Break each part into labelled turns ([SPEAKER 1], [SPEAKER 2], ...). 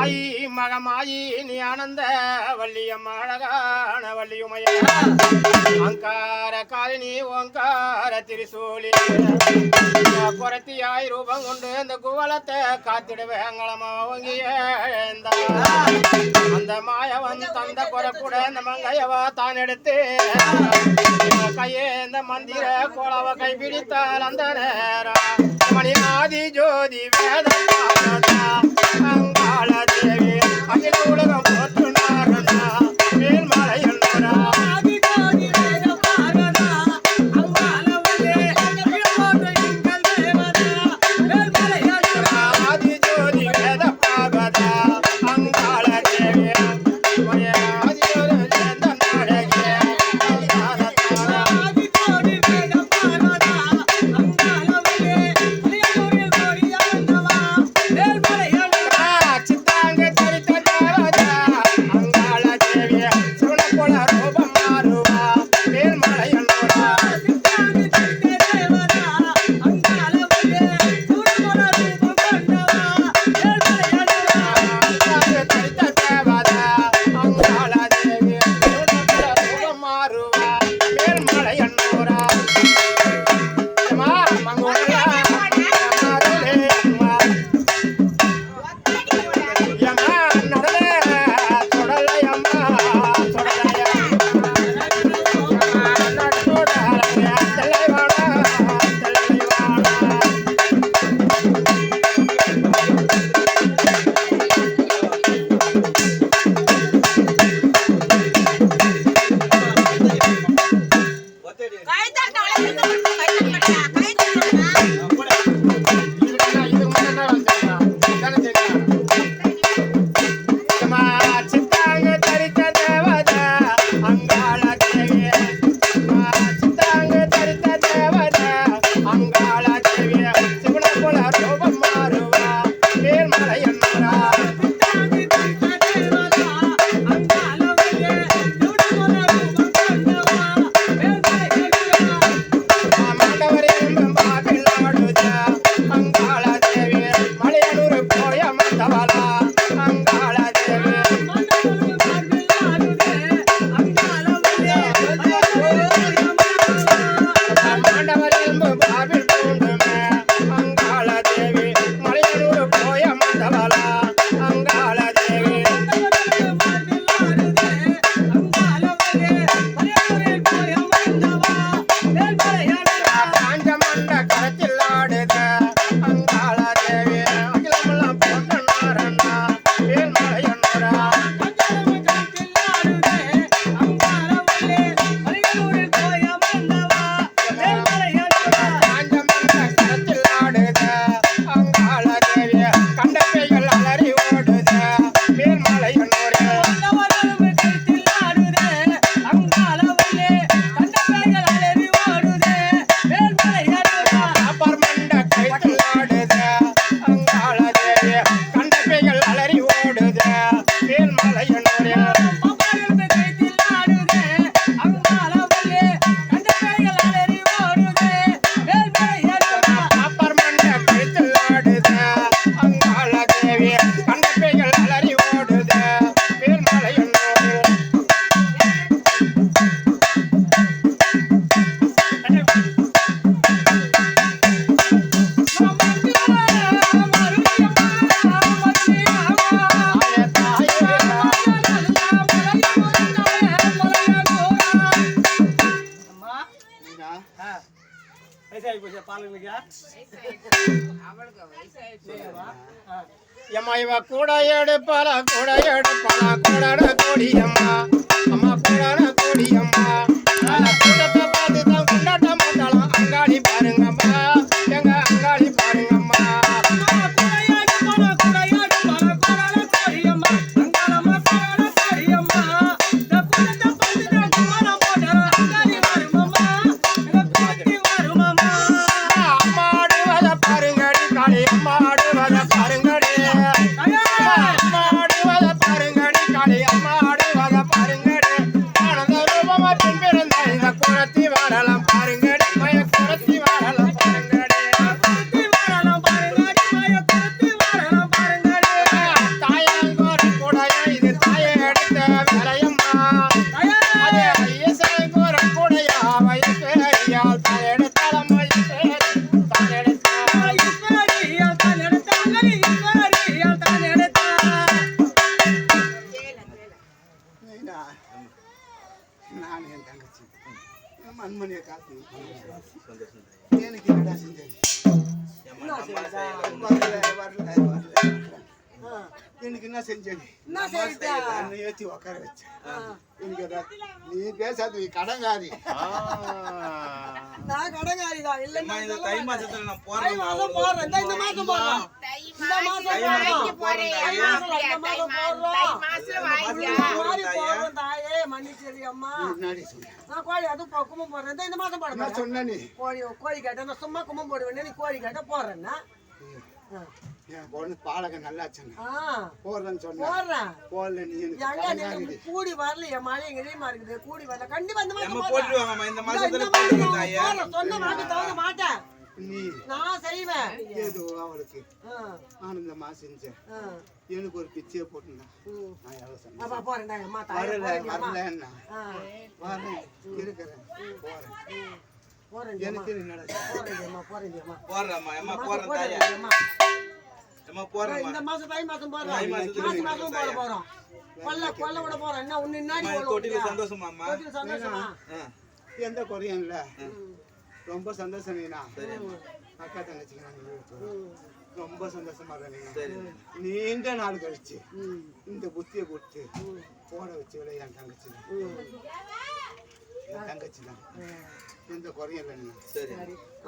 [SPEAKER 1] ஆயி மகமாயி நீ ஆனந்த வள்ளியம் அழகான வள்ளியுமைய. அங்கார காலினி ஓங்கார திரிசூலி. புறத்தியாய் ரூபம் கொண்டு இந்த குவலத்தை காத்திடுவேங்களமா ஓங்கிய. அந்த மாயவன் தந்த புறக்கூட இந்த மங்கையவா தான் எடுத்து. கையே இந்த மந்திர கோலவ கைப்பிடித்தால் அந்த நேரம் மணி ஆதி ஜோதி வேத அங்காள தேவி அகில உலகம் எம்மா இவ கூட எடுப்பால கூட எடுப்பால கூடாட கோடியம்மா. அம்மா
[SPEAKER 2] மண்மணியை காத்து எனக்கு என்னடா செஞ்சது? வரல வரல எனக்கு என்ன செஞ்சது?
[SPEAKER 3] என்ன?
[SPEAKER 2] என்னை ஏத்தி உட்கார வச்ச. எனக்கு நீ பேசாத நீ கடங்காரி.
[SPEAKER 3] நான் கடங்காரிதான். இல்லைன்னா
[SPEAKER 4] இந்த தை மாசத்துல நான் போறேன்
[SPEAKER 3] போடுறேன். இந்த மாசம் போடுறோம் இந்த மாசம் போடுறோம் இந்த மாசம் போடுறோம் இந்த மாதிரி போடுறோம் தாயே. மன்னிச்சேரி அம்மா.
[SPEAKER 2] முன்னாடி சொன்ன?
[SPEAKER 3] நான் கோழி அதுவும் போ- கும்பம் போடுறேன். இந்த மாசம் போட மாட்டேன்
[SPEAKER 2] சொன்ன நீ?
[SPEAKER 3] கோழி கோழி கேட்ட நான் சும்மா கும்பம் போடுவேன். நீ கோழி கேட்ட போடுறேன்னா?
[SPEAKER 2] என் பொண்ணு பாலக நல்லா போடுறேன்னு சொன்ன.
[SPEAKER 3] போடுறேன்
[SPEAKER 2] போடல நீ எனக்கு
[SPEAKER 3] கூடி வரல என் மழை எங்க இடியமா இருக்குது கூடி வரல. கண்டிப்பா இந்த போடுறேன்.
[SPEAKER 4] போட்டுருவாங்கம்மா இந்த மாசத்துல.
[SPEAKER 3] சொன்ன வாக்கு தவற மாட்டேன்.
[SPEAKER 2] நீ.
[SPEAKER 3] நான் செய்வேன்.
[SPEAKER 2] ஏதோ அவளுக்கு. ஆனந்தமா செஞ்சேன். எனக்கு ஒரு பிச்சையை போட்டுருந்தான். நான் வரல. வரலன்னா. வரேன் இருக்கிறேன் போறேன். எனக்கு என்னடா
[SPEAKER 3] போறேன் அம்மா போறேன்
[SPEAKER 4] தாயே. போறேம்மா
[SPEAKER 3] இந்த மாசம் தை மாசம் போறோம் மாசம் மாசம் போட போறோம். கொல்ல கொல்ல விட போறோம். என்ன ஒண்ணு முன்னாடி
[SPEAKER 4] தொட்டில
[SPEAKER 3] சந்தோஷமா
[SPEAKER 2] எந்த குறையும் இல்ல ரொம்ப சந்தோஷம் நீனா அக்கா தங்கச்சிக்கு நான். ரொம்ப சந்தோஷமா இருக்கேன் நீண்ட நாள் கழிச்சு இந்த புத்தியை கொடுத்து போட வச்சு விட என் தங்கச்சி. என் தங்கச்சி தான். எந்த குறையும் இல்லை
[SPEAKER 4] சரி.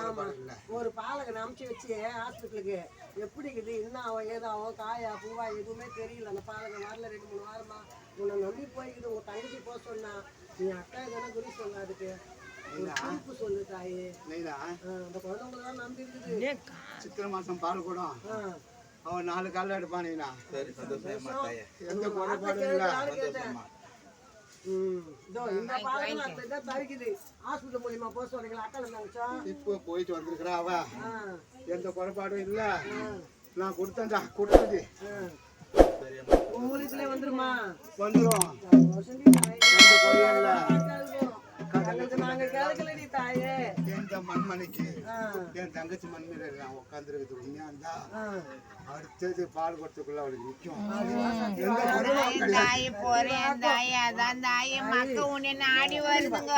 [SPEAKER 3] ஆமா.
[SPEAKER 2] இல்ல.
[SPEAKER 3] ஒரு பாலகனை அமுச்சு வச்சு ஹாஸ்பிட்டலுக்கு எப்படி இருக்குது என்ன ஆகும் ஏதாகும் காயா பூவா எதுவுமே தெரியல. அந்த பாலகன் வரல ரெண்டு மூணு வாரமா. உன்னை நம்பி போய்க்குது உங்க தங்கச்சி போக சொன்னா. நீ அக்கா எதனா குறி சொல்ல அதுக்கு? ஒரு குறிப்பு சொல்லு தாயே. அந்த குழந்தைங்களை தான் நம்பி இருக்குது.
[SPEAKER 2] சித்திரை மாசம் பால் கூடம்
[SPEAKER 3] ஆ.
[SPEAKER 2] அவன் நாலு காலில் எடுப்பான் நீனா
[SPEAKER 4] சரி சந்தோஷமா தாயே
[SPEAKER 2] எந்த குறைபாடும் இல்லை?
[SPEAKER 4] சந்தோஷமா.
[SPEAKER 2] இப்போ போயிட்டு வந்திருக்கிறா அவ.
[SPEAKER 3] ஆ.
[SPEAKER 2] எந்த குறைபாடும் இல்ல. நான் கொடுத்தேன்டா கொடுத்தது.
[SPEAKER 3] வந்துருமா?
[SPEAKER 2] வந்துடும். எந்த மண்மணிக்கு என் தங்கச்சி மண்மணில நான் உட்காந்துருக்குது உண்மையா இருந்தா. அடுத்தது பால் கொடுத்துக்குள்ள அவளுக்கு நிற்கும்
[SPEAKER 5] தாய் போறேன் தாய் அதான் தாய் மக்க உன்னை நாடி வருதுங்க